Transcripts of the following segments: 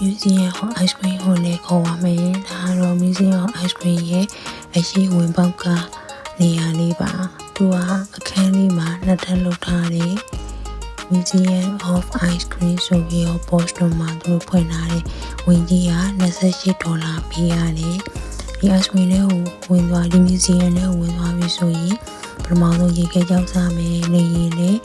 museum of ice cream ကိုလည်းခေါ်ပါမယ်ဒါကတော့ museum of ice cream ရဲ့အရှိဝင်ပေါက်ကနေရာလေးပါသူကအခန်းလေးမှာနှစ်ထပ်လုပ်ထားတယ် Museum of Ice Cream ဆိုပြီးတော့ post တော့မှာသူတို့ဖွင့်ထားတယ်ဝင်ကြီးက28ဒေါ်လာပေးရတယ်ဒီ ice cream လေးကိုဝင်သွားဒီ museum လေးကိုဝင်သွားပြီဆိုရင်ပထမဆုံးရေခဲကြောက်စားမယ်လေရင်နဲ့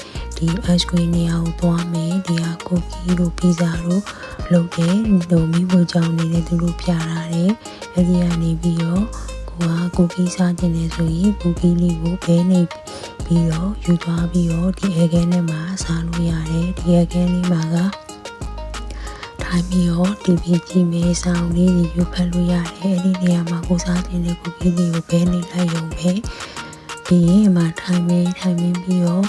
ဒီ ice cream နေရာကိုသွားမယ်ဒီဟာ cookie တို့ pizza တို့လုပ်တယ်ဟိုမိဖို့ကြောင့်နေနဲ့သူတို့ပြထားတယ်အဲဒီကနေပြီးတော့ကိုက cookie စားခြင်းနဲ့ဆိုရင် cookie လေးကိုဘဲနေပြီးတော့ယူသွားပြီးတော့ဒီ egg ထဲမှာစားလို့ရတယ်ဒီ egg လေးမှာကထိုင်ပြီးတော့ TV ကြည့်မယ်ဆောင်းလေးတွေယူဖတ်လို့ရတယ်အဲ့ဒီနေရာမှာကိုစားတင်တဲ့ကိုကြီးလေးကိုဘဲနေလိုက်ရုံပဲပြီးရင်အမှထိုင်မယ်ထိုင်မင်းပြီးတော့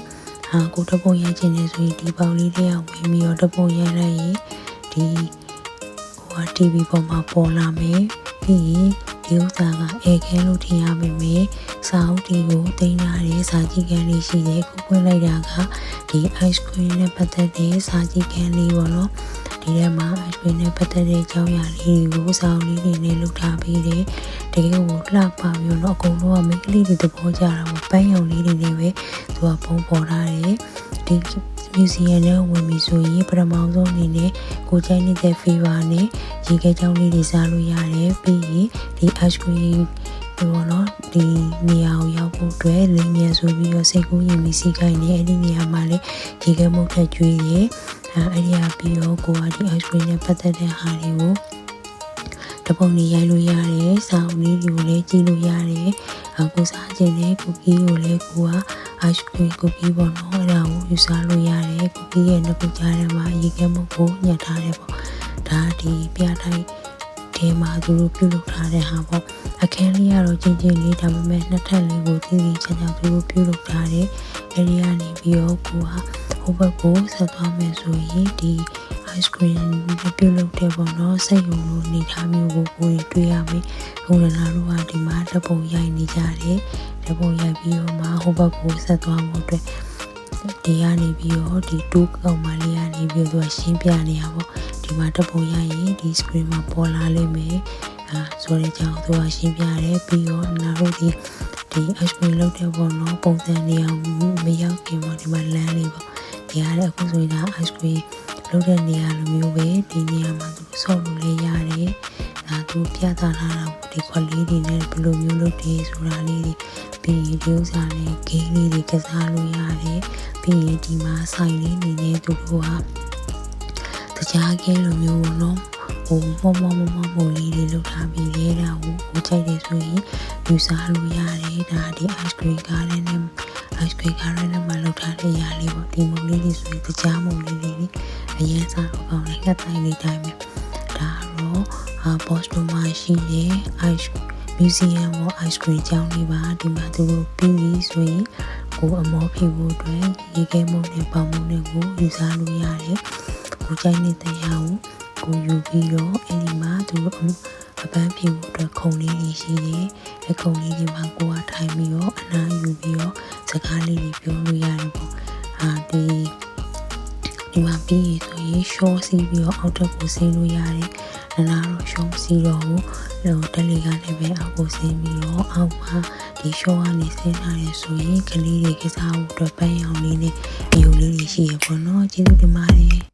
ဟာကိုတပုံရိုက်ခြင်းနဲ့ဆိုရင်ဒီပေါင်လေးတွေကဝင်ပြီးတော့တပုံရိုက်လိုက်ရင်ဒီဟိုက TV ပေါ်မှာပေါ်လာမယ်ပြီးရင် ဒီဥစ္စာကအဲခဲလို့ထင်ရမိမယ်စာအုပ်ဒီကိုတင်ထားတဲ့စာကြည့်ခန်းလေးရှိတယ်ခုပွင့်လိုက်တာကဒီ ice cream နဲ့ပတ်သက်တဲ့စာကြည့်ခန်းလေးပေါ့နော်ဒီထဲမှာအရွှေနဲ့ပတ်သက်တဲ့အကြောင်းအရာလေးတွေကိုစောင်းလေးတွေနဲ့လုပ်ထားပေးတယ်။တကယ်ကိုလှပပြီးတော့အကုန်လုံးကမိန်းကလေးတွေသဘောကျတာပေါ့ပန်းရောင်လေးတွေနဲ့ပဲသူကပုံပေါ်ထားတယ်။ဒီ museum နဲ့ဝင်ပြီဆိုရင်ပထမဆုံးအနေနဲ့ကိုကြိုက်နေတဲ့ favor နဲ့ရေခဲကြောင်းလေးတွေစားလို့ရတယ်။ပြီးရင်ဒီ ice cream ဘောနော်ဒီနေရာကိုရောက်ဖို့အတွက်လင်းမြန်ဆိုပြီးတော့စိတ်ကူးရင်မီစီခိုင်းနေအဲ့ဒီနေရာမှာလေရေခဲမုတ်ထက်ကျွေးရဲအဲအဲ့ဒီဟာပြီးတော့ကိုကဒီ ice cream နဲ့ပတ်သက်တဲ့ဟာတွေကိုတပုံနေရိုက်လို့ရတယ်။စောင်းလေးတွေကိုလည်းကြည့်လို့ရတယ်။အခုစားခြင်းနဲ့ကူကီကိုလည်းကိုက ice cream ကူကီပေါ့နော်အဲ့ဒါကိုယူစားလို့ရတယ်။ကူကီရဲ့နှစ်ခုကြားထဲမှာရေခဲမုတ်ကိုညှက်ထားတယ်ပေါ့။ဒါဒီပြတိုင်းထဲမှာသူတို့ပြုလုပ်ထားတဲ့ဟာပေါ့အခန်းလေးကတော့ချင်းချင်းလေးဒါပေမဲ့နှစ်ထပ်လေးကိုတည်တည်ချာချာသူတို့ပြုလုပ်ထားတယ်အဲဒီကနေပြီးတော့ကိုကဟိုဘက်ကိုဆက်သွားမယ်ဆိုရင်ဒီ ice cream ပြုလုပ်တဲ့ပေါ့နော်စိတ်ယုံလို့နေထားမျိုးကိုကိုယ်တွေ့ရမယ်။ကိုရနာတို့ကဒီမှာတပုံရိုက်နေကြတယ်။တပုံရိုက်ပြီးတော့မှဟိုဘက်ကိုဆက်သွားမှုအတွက်ဒီကနေပြီးတော့ဒီတူးကောင်မလေးကနေပြီးတော့ရှင်းပြနေရပေါ့ဒီမှာတပုံရရင်ဒီ screen မှာပေါ်လာလိမ့်မယ်အဲဆိုတဲ့ကြောင့်သူကရှင်းပြတယ်ပြီးတော့နာတို့ဒီဒီ ice cream လောက်တဲ့ပေါ့နော်ပုံစံနေအောင်မရောက်ခင်ပေါ့ဒီမှာလမ်းလေးပေါ့ဒီရတဲ့အခုဆိုရင်ဒါ ice cream လောက်တဲ့နေရာလိုမျိုးပဲဒီနေရာမှာသူဆော့လို့လည်းရတယ်ဒါသူပြသထားတာဒီခွက်လေးတွေနဲ့ဘယ်လိုမျိုးလုပ်တယ်ဆိုတာလေးတွေပြီးရင်ဒီဥစ္စာနဲ့ဂိမ်းလေးတွေကစားလို့ရတယ်ပြီးရင်ဒီမှာဆိုင်လေးနေနေသူတို့ကတခြားကဲလိုမျိုးပေါ့နော်ဟိုမောမောမောမောမောလေးတွေလုပ်ထားပြီးလေဒါကိုကိုကြိုက်တယ်ဆိုရင်ယူစားလို့ရတယ်ဒါဒီ ice cream ကားလေးနဲ့ ice cream ကားလေးနဲ့မှလုပ်ထားတဲ့ຢာလေးပေါ့ဒီမုံလေးတွေဆိုရင်တခြားမုံလေးတွေအရင်စားတော့ကောင်းတယ်ငှက်တိုင်းလေးတိုင်းပဲဒါတော့အာ boss တို့မှာရှိတဲ့ ice museum ဘော ice cream ကျောင်းလေးပါဒီမှာသူတို့ပြီးပြီဆိုရင်ကိုအမောဖြေဖို့အတွက်ရေခဲမုံနဲ့ပေါင်မုံနဲ့ကိုယူစားလို့ရတယ်ကိုကြိုက်နေတဲ့ရာကိုကိုယူပြီးတော့အဲ့ဒီမှာသူတို့အပန်းဖြေဖို့အတွက်ခုံလေးတွေရှိတယ်အခုံလေးတွေမှာကိုကထိုင်ပြီးတော့အနားယူပြီးတော့ စကားလေးတွေပြောလို့ရတယ်ပေါ့အာဒီဒီမှာပြီးရဆိုရင် short စီးပြီးတော့အောက်တက်ကိုဆင်းလို့ရတယ်။နာနာတော့ short စီးတော့ဟိုတက်လီကနေပဲအောက်ကိုဆင်းပြီးတော့အောက်မှာဒီ short ကနေဆင်းလာတယ်ဆိုရင်ကလေးတွေကစားဖို့အတွက်ပန်းရောင်လေးနဲ့အယုံလေးတွေရှိရပေါ့နော်။ကျေးဇူးတင်ပါတယ်။